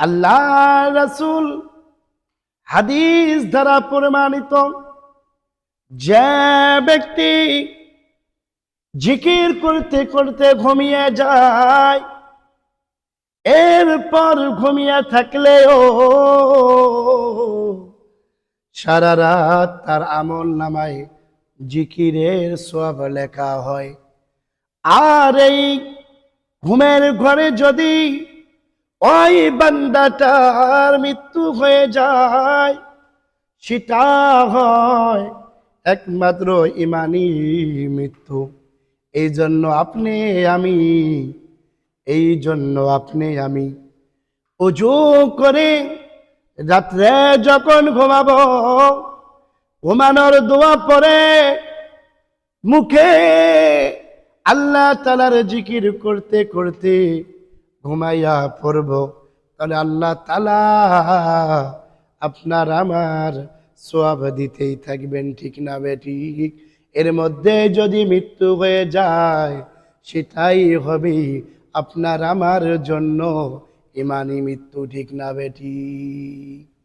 আল্লাহ রাসূল হাদিস দ্বারা প্রমাণিত যে ব্যক্তি জিকির করতে করতে ঘুমিয়ে যায়, এরপর ঘুমিয়ে থাকলেও সারা রাত তার আমল নামায় জিকিরের সব লেখা হয়। আর এই ঘুমের ঘরে যদি ওই বান্দাটার মৃত্যু হয়ে যায়। সেটা হয় একমাত্র ইমানি মৃত্যু। এই জন্য আপনি, আমি, এই জন্য আপনি, আমি। উজু করে রাত্রে যখন ঘুমাবো, ঘুমানোর দোয়া পরে মুখে আল্লাহ তালার জিকির করতে করতে ঘুমাইয়া পড়ব। তাহলে আল্লাহ তালা আপনার আমার সোয়াব দিতেই থাকবেন, ঠিক না বেটি এর মধ্যে যদি মৃত্যু হয়ে যায়, সেটাই হবে আপনার আমার জন্য ইমানি মৃত্যু, ঠিক না বেঠিক